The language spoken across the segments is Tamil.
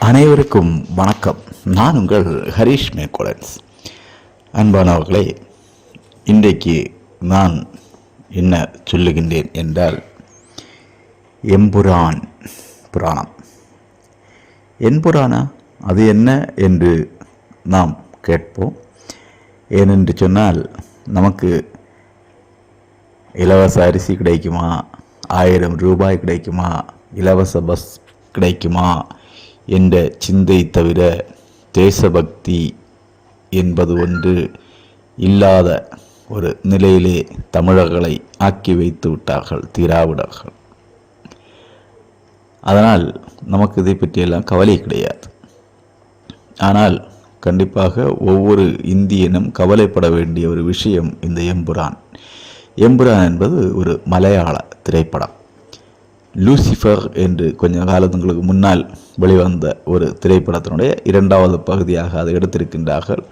அனைவருக்கும் வணக்கம். நான் உங்கள் ஹரிஷ் மேக்கோலன்ஸ் அன்பானவர்களே இன்றைக்கு நான் என்ன சொல்லுகின்றேன் என்றால் எம்புரான் புராணம். எம்புரானா? அது என்ன என்று நாம் கேட்போம். ஏனென்று சொன்னால் நமக்கு இலவச அரிசி கிடைக்குமா? ஆயிரம் ரூபாய் கிடைக்குமா? இலவச பஸ் கிடைக்குமா? என்ற சிந்தை தவிர தேசபக்தி என்பது ஒன்று இல்லாத ஒரு நிலையிலே தமிழர்களை ஆக்கி வைத்து விட்டார்கள் திராவிடர்கள் அதனால் நமக்கு இதை பற்றியெல்லாம் கவலை கிடையாது. ஆனால் கண்டிப்பாக ஒவ்வொரு இந்தியனும் கவலைப்பட வேண்டிய ஒரு விஷயம் இந்த எம்புரான். எம்புரான் என்பது ஒரு மலையாள திரைப்படம். லூசிஃபர் என்று கொஞ்ச காலங்களுக்கு முன்னால் வெளிவந்த ஒரு திரைப்படத்தினுடைய இரண்டாவது பகுதியாக அதை எடுத்திருக்கின்றார்கள்.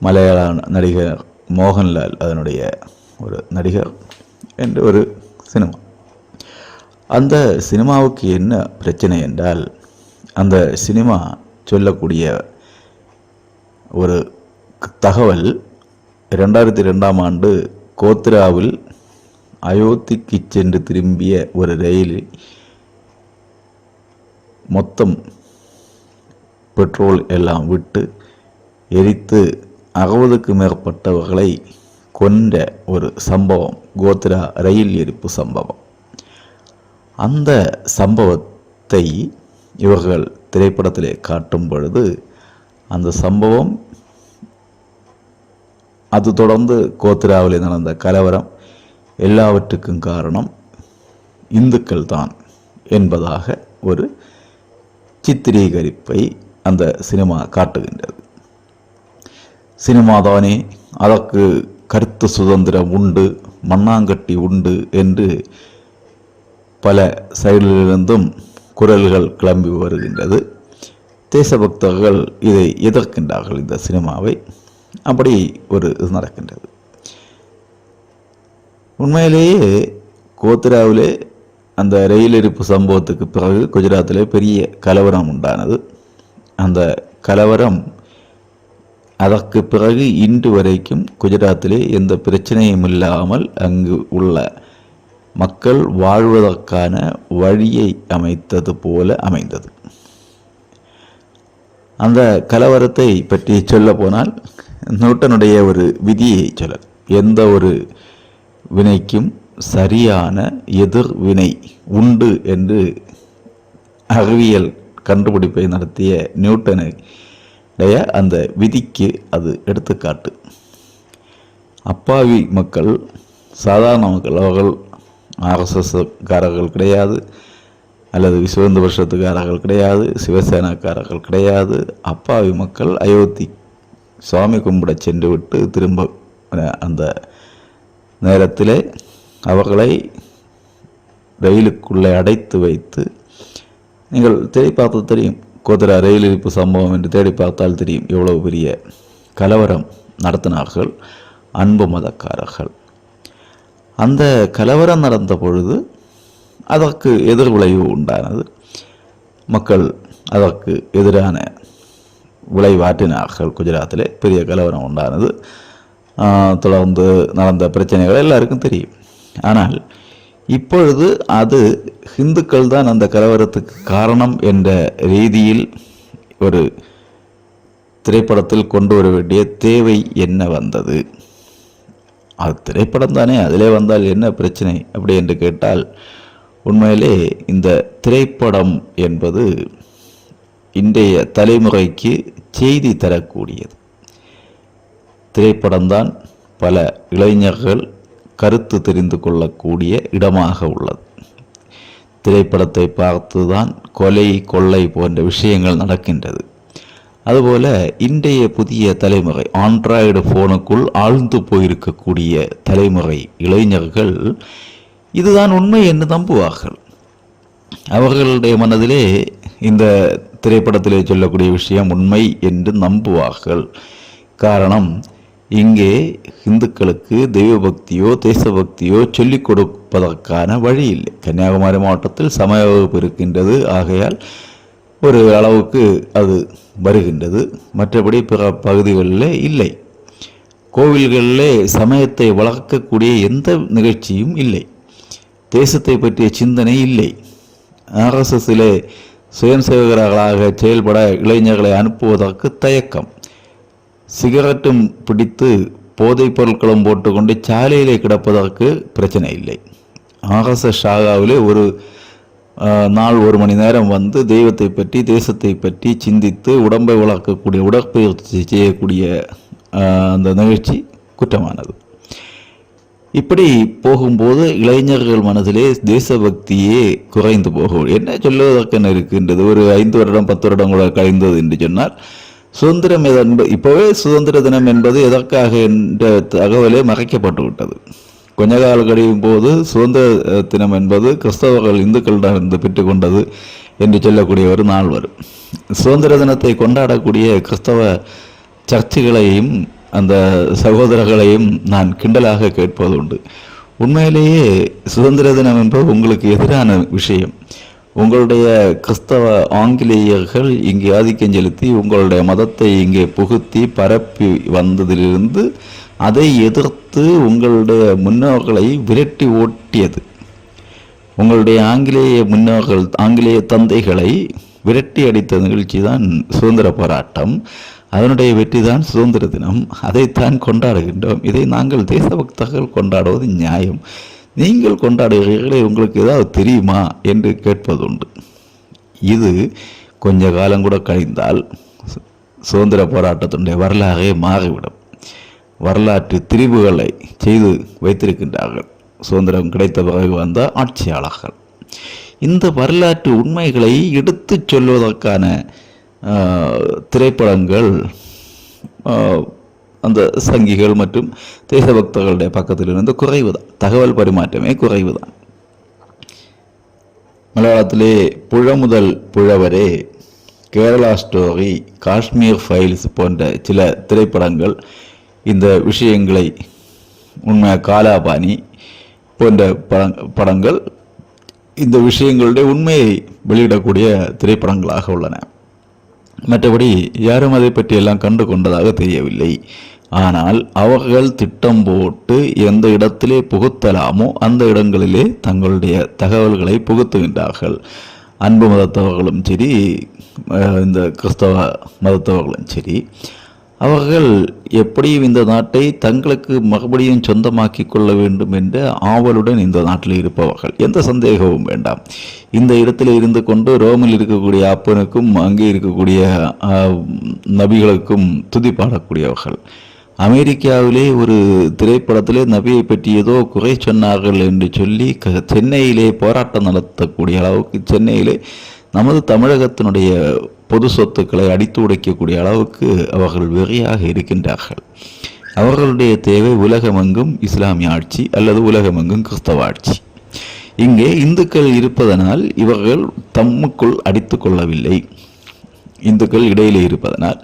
மலையாள நடிகர் மோகன்லால் அதனுடைய ஒரு நடிகர் என்று ஒரு சினிமா. அந்த சினிமாவுக்கு என்ன பிரச்சனை என்றால் அந்த சினிமா சொல்லக்கூடிய ஒரு தகவல் ரெண்டாயிரத்தி ரெண்டாம் ஆண்டு கோத்ராவில் அயோத்திக்கு சென்று திரும்பிய ஒரு ரயிலில் மொத்தம் பெட்ரோல் எல்லாம் விட்டு எரித்து அறுபதுக்கு மேற்பட்டவர்களை கொன்ற ஒரு சம்பவம் கோத்ரா ரயில் எரிப்பு சம்பவம். அந்த சம்பவத்தை இவர்கள் திரைப்படத்திலே காட்டும் பொழுது அந்த சம்பவம் அது தொடர்ந்து கோத்ராவில் நடந்த கலவரம் எல்லாவற்றுக்கும் காரணம் இந்துக்கள் தான் என்பதாக ஒரு சித்திரீகரிப்பை அந்த சினிமா காட்டுகின்றது. சினிமாதானே அதற்கு கருத்து சுதந்திரம் உண்டு மண்ணாங்கட்டி உண்டு என்று பல சைடிலிருந்தும் குரல்கள் கிளம்பி வருகின்றது. தேசபக்தர்கள் இதை எதிர்க்கின்றார்கள் இந்த சினிமாவை. அப்படி ஒரு இது நடக்கின்றது. உண்மையிலேயே கோத்ராவிலே அந்த ரயில் எரிப்பு சம்பவத்துக்கு பிறகு குஜராத்திலே பெரிய கலவரம் உண்டானது. அந்த கலவரம் அதற்கு பிறகு இன்று வரைக்கும் குஜராத்திலே எந்த பிரச்சனையும் இல்லாமல் அங்கு உள்ள மக்கள் வாழ்வதற்கான வழியை அமைத்தது போல அமைந்தது. அந்த கலவரத்தை பற்றி சொல்ல போனால் நியூட்டனுடைய ஒரு விதியை சொல்ல எந்த ஒரு வினைக்கும் சரியான எதிர்வினை உண்டு என்று அறிவியல் கண்டுபிடிப்பை நடத்திய நியூட்டனுடைய அந்த விதிக்கு அது எடுத்துக்காட்டு. அப்பாவி மக்கள் சாதாரண மக்கள் அவர்கள் ஆர்எஸ்எஸ்காரர்கள் கிடையாது அல்லது விஸ்வந்த வருஷத்துக்காரர்கள் கிடையாது சிவசேனாக்காரர்கள் கிடையாது. அப்பாவி மக்கள் அயோத்தி சுவாமி கும்பிட சென்று விட்டு திரும்ப அந்த நேரத்திலே அவர்களை ரயிலுக்குள்ளே அடைத்து வைத்து நீங்கள் தேடி பார்த்தது தெரியும். கோதரா ரயில் இழிப்பு சம்பவம் என்று தேடி பார்த்தால் தெரியும். எவ்வளவு பெரிய கலவரம் நடத்தினார்கள். அன்பு மதக்காரர்கள். அந்த கலவரம் நடந்த பொழுது அதற்கு எதிர்விளைவு உண்டானது. மக்கள் அதற்கு எதிரான விளைவாற்றினார்கள். குஜராத்திலே பெரிய கலவரம் உண்டானது. தொடர்ந்து நடந்த பிரச்சனைகள் எல்லாருக்கும் தெரியும். ஆனால் இப்பொழுது அது ஹிந்துக்கள் தான் அந்த கலவரத்துக்கு காரணம் என்ற ரீதியில் ஒரு திரைப்படத்தில் கொண்டு வர வேண்டிய தேவை என்ன வந்தது? அது திரைப்படம் தானே அதிலே வந்தால் என்ன பிரச்சனை? அப்படி என்று கேட்டால் உண்மையிலே இந்த திரைப்படம் என்பது இன்றைய தலைமுறைக்கு செய்தி தரக்கூடியது. திரைப்படம்தான் பல இளைஞர்கள் கருத்து தெரிந்து கொள்ளக்கூடிய இடமாக உள்ளது. திரைப்படத்தை பார்த்துதான் கொலை கொள்ளை போன்ற விஷயங்கள் நடக்கின்றது. அதுபோல இன்றைய புதிய தலைமுறை ஆண்ட்ராய்டு ஃபோனுக்குள் ஆழ்ந்து போயிருக்கக்கூடிய தலைமுறை இளைஞர்கள் இதுதான் உண்மை என்று நம்புவார்கள். அவர்களுடைய மனதிலே இந்த திரைப்படத்திலே சொல்லக்கூடிய விஷயம் உண்மை என்று நம்புவார்கள். காரணம் இங்கே இந்துக்களுக்கு தெய்வ பக்தியோ தேசபக்தியோ சொல்லிக் கொடுப்பதற்கான வழி இல்லை. கன்னியாகுமரி மாவட்டத்தில் சமய வகுப்பு இருக்கின்றது. ஆகையால் ஒரு அளவுக்கு அது வருகின்றது. மற்றபடி பிற பகுதிகளில் இல்லை. கோவில்களிலே சமயத்தை வளர்க்கக்கூடிய எந்த நிகழ்ச்சியும் இல்லை. தேசத்தை பற்றிய சிந்தனை இல்லை. ஆர்எஸ்எஸ்ஸிலே சுயசேவகர்களாக செயல்பட இளைஞர்களை அனுப்புவதற்கு தயக்கம். சிகரெட்டும் பிடித்து போதைப் பொருட்களும் போட்டுக்கொண்டு சாலையிலே கிடப்பதற்கு பிரச்சனை இல்லை. ஆர்எஸ்எஸ் ஷாகாவிலே ஒரு நாள் ஒரு மணி நேரம் வந்து தெய்வத்தை பற்றி தேசத்தை பற்றி சிந்தித்து உடம்பை வளர்க்கக்கூடிய உடற்பயிற்சி செய்யக்கூடிய அந்த நிகழ்ச்சி குற்றமானது. இப்படி போகும்போது இளைஞர்கள் மனதிலே தேசபக்தியே குறைந்து போகும். என்ன சொல்லுவதற்கென இருக்கின்றது? ஒரு ஐந்து வருடம் பத்து வருடம் கூட கழிந்தது என்று சொன்னால் சுதந்திரம் என்பது இப்போவே சுதந்திர தினம் என்பது எதற்காக என்ற தகவலே மறைக்கப்பட்டு விட்டது கொஞ்ச கால கழியும் போது சுதந்திர தினம் என்பது கிறிஸ்தவர்கள் இந்துக்களிடமிருந்து பெற்றுக்கொண்டது என்று சொல்லக்கூடிய ஒரு நாள் வரும். சுதந்திர தினத்தை கொண்டாடக்கூடிய கிறிஸ்தவ சர்ச்சுகளையும் அந்த சகோதரர்களையும் நான் கிண்டலாக கேட்பது உண்டு. உண்மையிலேயே சுதந்திர தினம் என்பது உங்களுக்கு எதிரான விஷயம். உங்களுடைய கிறிஸ்தவ ஆங்கிலேயர்கள் இங்கே ஆதிக்கம் செலுத்தி உங்களுடைய மதத்தை இங்கே புகுத்தி பரப்பி வந்ததிலிருந்து அதை எதிர்த்து உங்களுடைய முன்னோர்களை விரட்டி ஓட்டியது. உங்களுடைய ஆங்கிலேய முன்னோர்கள் ஆங்கிலேய தந்தைகளை விரட்டி அடித்த நிகழ்ச்சி தான் சுதந்திர போராட்டம். அதனுடைய வெற்றி தான் சுதந்திர தினம். அதைத்தான் கொண்டாடுகின்றோம். இதை நாங்கள் தேசபக்தர்கள் கொண்டாடுவது நியாயம். நீங்கள் கொண்டாடுகிறீர்களே உங்களுக்கு ஏதாவது தெரியுமா என்று கேட்பதுண்டு. இது கொஞ்ச காலம் கூட கழிந்தால் சுதந்திர போராட்டத்தினுடைய வரலாறே மாறிவிடும். வரலாற்று திரிவுகளை செய்து வைத்திருக்கின்றார்கள். சுதந்திரம் கிடைத்த பிறகு வந்த ஆட்சியாளர்கள். இந்த வரலாற்று உண்மைகளை எடுத்துச் சொல்வதற்கான திரைப்படங்கள் அந்த சங்கிகள் மற்றும் தேசபக்தர்களுடைய பக்கத்திலிருந்து குறைவுதான். தகவல் பரிமாற்றமே குறைவுதான். மலையாளத்திலே புழ புழவரே கேரளா ஸ்டோரி காஷ்மீர் ஃபைல்ஸ் போன்ற சில திரைப்படங்கள் இந்த விஷயங்களை உண்மை காலாபாணி போன்ற படங்கள் இந்த விஷயங்களுடைய உண்மையை வெளியிடக்கூடிய திரைப்படங்களாக உள்ளன. மற்றபடி யாரும் அதை பற்றி எல்லாம் கண்டு கொண்டதாக தெரியவில்லை. ஆனால் அவர்கள் திட்டம் போட்டு எந்த இடத்திலே புகுத்தலாமோ அந்த இடங்களிலே தங்களுடைய தகவல்களை புகுத்துகின்றார்கள். அன்பு மதத்தவர்களும் சரி இந்த கிறிஸ்தவ மதத்தவர்களும் சரி. அவர்கள் எப்படியும் இந்த நாட்டை தங்களுக்கு மறுபடியும் சொந்தமாக்கி கொள்ள வேண்டும் என்ற ஆவலுடன் இந்த நாட்டில் இருப்பவர்கள்? எந்த சந்தேகமும் வேண்டாம். இந்த இடத்தில் இருந்து கொண்டு ரோமில் இருக்கக்கூடிய அப்பனுக்கும் அங்கே இருக்கக்கூடிய நபிகளுக்கும் துதி பாடக்கூடியவர்கள். அமெரிக்காவிலே ஒரு திரைப்படத்திலே நபியை பற்றி ஏதோ குறை சொன்னார்கள் என்று சொல்லி க- சென்னையிலே போராட்டம் நடத்தக்கூடிய அளவுக்கு சென்னையிலே நமது தமிழகத்தினுடைய பொது சொத்துக்களை அடித்து உடைக்கக்கூடிய அளவுக்கு அவர்கள் வெறியாக இருக்கின்றார்கள். அவர்களுடைய தேவை உலகமெங்கும் இஸ்லாமிய ஆட்சி அல்லது உலகமெங்கும் கிறிஸ்தவ ஆட்சி. இங்கே இந்துக்கள் இருப்பதனால் இவர்கள் தம்முக்குள் அடித்து கொள்ளவில்லை. இந்துக்கள் இடையிலே இருப்பதனால்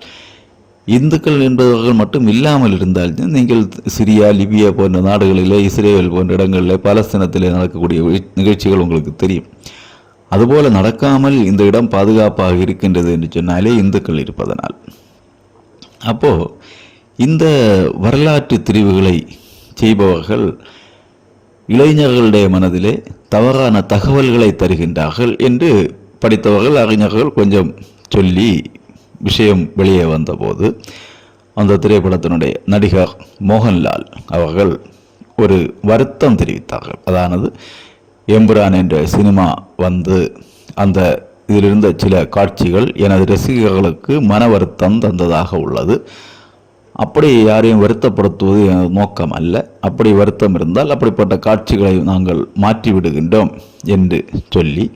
இந்துக்கள் என்பவர்கள் மட்டும் இல்லாமல் இருந்தால் நீங்கள் சிரியா லிபியா போன்ற நாடுகளிலே இஸ்ரேல் போன்ற இடங்களிலே பாலஸ்தீனத்திலே நடக்கக்கூடிய நிகழ்ச்சிகள் உங்களுக்கு தெரியும். அதுபோல நடக்காமல் இந்த இடம் பாதுகாப்பாக இருக்கின்றது என்று சொன்னாலே இந்துக்கள் இருப்பதனால். அப்போ இந்த வரலாற்று திரிவுகளை செய்பவர்கள் இளைஞர்களுடைய மனதிலே தவறான தகவல்களை தருகின்றார்கள் என்று படித்தவர்கள் அறிஞர்கள் கொஞ்சம் சொல்லி விஷயம் வெளியே வந்தபோது அந்த திரைப்படத்தினுடைய நடிகர் மோகன்லால் அவர்கள் ஒரு வருத்தம் தெரிவித்தார்கள். அதானது எம்புரான் என்ற சினிமா வந்து அந்த இதிலிருந்த சில காட்சிகள் எனது ரசிகர்களுக்கு மன வருத்தம் தந்ததாக உள்ளது. அப்படி யாரையும் வருத்தப்படுத்துவது எனது நோக்கம் அல்ல. அப்படி வருத்தம் இருந்தால் அப்படிப்பட்ட காட்சிகளை நாங்கள் மாற்றி விடுகின்றோம் என்று சொல்லி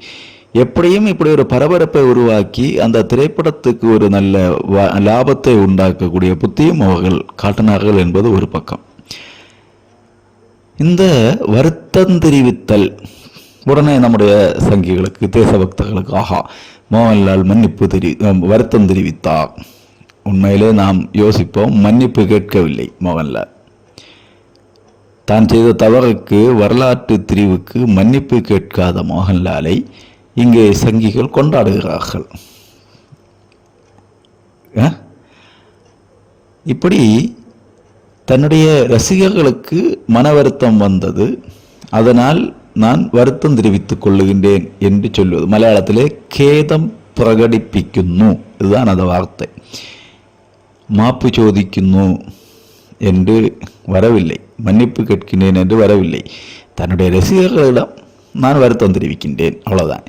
எப்படியும் இப்படி ஒரு பரபரப்பை உருவாக்கி அந்த திரைப்படத்துக்கு ஒரு நல்ல வ- லாபத்தை உண்டாக்கக்கூடிய புத்தியும் அவர்கள் காட்டினார்கள் என்பது ஒரு பக்கம். இந்த வருத்தம் தெரிவித்தல் உடனே நம்முடைய சங்கிகளுக்கு தேசபக்தர்களுக்கு ஆஹா மோகன்லால் மன்னிப்பு தெரி வருத்தம் தெரிவித்தார். உண்மையிலே நாம் யோசிப்போம் மன்னிப்பு கேட்கவில்லை மோகன்லால். தான் செய்த தவறுக்கு வரலாற்று திரிவுக்கு மன்னிப்பு கேட்காத மோகன்லாலை இங்கே சங்கிகள் கொண்டாடுகிறார்கள். ஆ? இப்படி தன்னுடைய ரசிகர்களுக்கு மன வருத்தம் வந்தது. அதனால் நான் வருத்தம் தெரிவித்துக் கொள்ளுகின்றேன் என்று சொல்வது മലയാളത്തിലെ ഖേദം പ്രകടിപ്പിക്കുന്നു ഇതാണ് അത് വാർത്ത மாப்பு ചോദിക്കുന്നു என்று வரவில்லை மன்னிப்பு கேட்கின்றேன் என்று வரவில்லை தன்னுடைய ரசிகர்களிடம் நான் வருத்தம் தெரிவிக்கின்றேன் அவ்வளவுதான்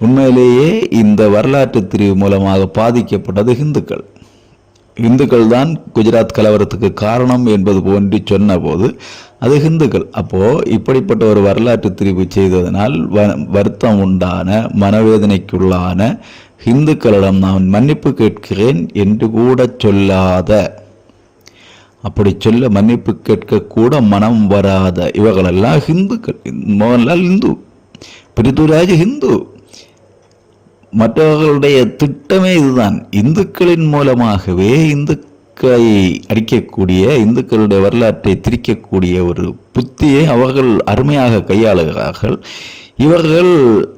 உண்மையிலேயே இந்த வரலாற்று திரிவு மூலமாக பாதிக்கப்பட்டது இந்துக்கள் இந்துக்கள் தான் குஜராத் கலவரத்துக்கு காரணம் என்பது போன்று சொன்னபோது அது ஹிந்துக்கள் அப்போது இப்படிப்பட்ட ஒரு வரலாற்று திரிவு செய்ததனால் வ- வருத்தம் உண்டான மனவேதனைக்குள்ளான இந்துக்களிடம் நான் மன்னிப்பு கேட்கிறேன் என்று கூட சொல்லாத அப்படி சொல்ல மன்னிப்பு கேட்க கூட மனம் வராத இவர்களெல்லாம் ஹிந்துக்கள் மோகன்லால் இந்து பிரித்துராஜ் ஹிந்து மற்றவர்களுடைய திட்டமே இதுதான். இந்துக்களின் மூலமாகவே இந்துக்களை அடிக்கக்கூடிய இந்துக்களுடைய வரலாற்றை திரிக்கக்கூடிய ஒரு புத்தியை அவர்கள் அருமையாக கையாளுகிறார்கள். இவர்கள்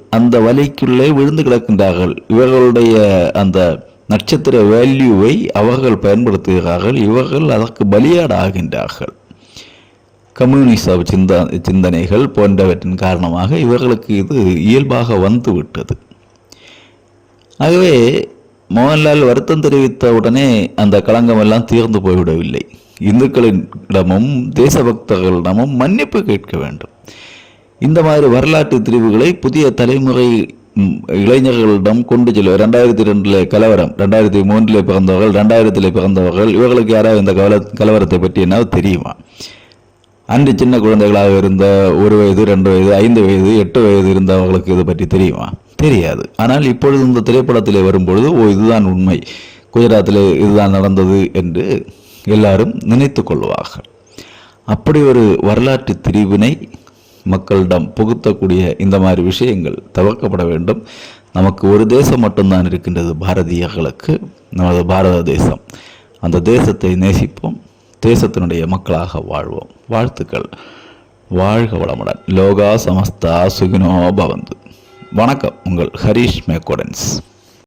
அந்த வலைக்குள்ளே விழுந்து கிடக்கின்றார்கள். இவர்களுடைய அந்த நட்சத்திர வேல்யூவை அவர்கள் பயன்படுத்துகிறார்கள். இவர்கள் அதற்கு பலியாடாகின்றார்கள். கம்யூனிச சிந்த சிந்தனைகள் போன்றவற்றின் காரணமாக இவர்களுக்கு இது இயல்பாக வந்துவிட்டது. ஆகவே மோகன்லால் வருத்தம் தெரிவித்த உடனே அந்த களங்கமெல்லாம் தீர்ந்து போய்விடவில்லை. இந்துக்களிடமும் தேசபக்தர்களிடமும் மன்னிப்பு கேட்க வேண்டும். இந்த மாதிரி வரலாற்று திரிவுகளை புதிய தலைமுறை இளைஞர்களிடம் கொண்டு செல்ல ரெண்டாயிரத்தி ரெண்டில் கலவரம் ரெண்டாயிரத்தி மூன்றில் பிறந்தவர்கள் ரெண்டாயிரத்தில் பிறந்தவர்கள் இவர்களுக்கு யாராவது இந்த கவல கலவரத்தை பற்றி என்ன தெரியுமா? அன்று சின்ன குழந்தைகளாக இருந்த ஒரு வயது ரெண்டு வயது ஐந்து வயது எட்டு வயது இருந்தவர்களுக்கு இதை பற்றி தெரியுமா? தெரியாது. ஆனால் இப்பொழுது இந்த திரைப்படத்தில் வரும்பொழுது ஓ இதுதான் உண்மை. குஜராத்தில் இதுதான் நடந்தது என்று எல்லாரும் நினைத்து கொள்வார்கள். அப்படி ஒரு வரலாற்று திரிவினை மக்களிடம் புகுத்தக்கூடிய இந்த மாதிரி விஷயங்கள் தவிர்க்கப்பட வேண்டும். நமக்கு ஒரு தேசம் மட்டும்தான் இருக்கின்றது பாரதியர்களுக்கு. நமது பாரத தேசம். அந்த தேசத்தை நேசிப்போம். தேசத்தினுடைய மக்களாக வாழ்வோம். வாழ்த்துக்கள். வாழ்க வளமுடன். லோகா சமஸ்தா சுகினோ பவந்து. வணக்கம் உங்கள் ஹரீஷ் மேக்கோடன்ஸ்.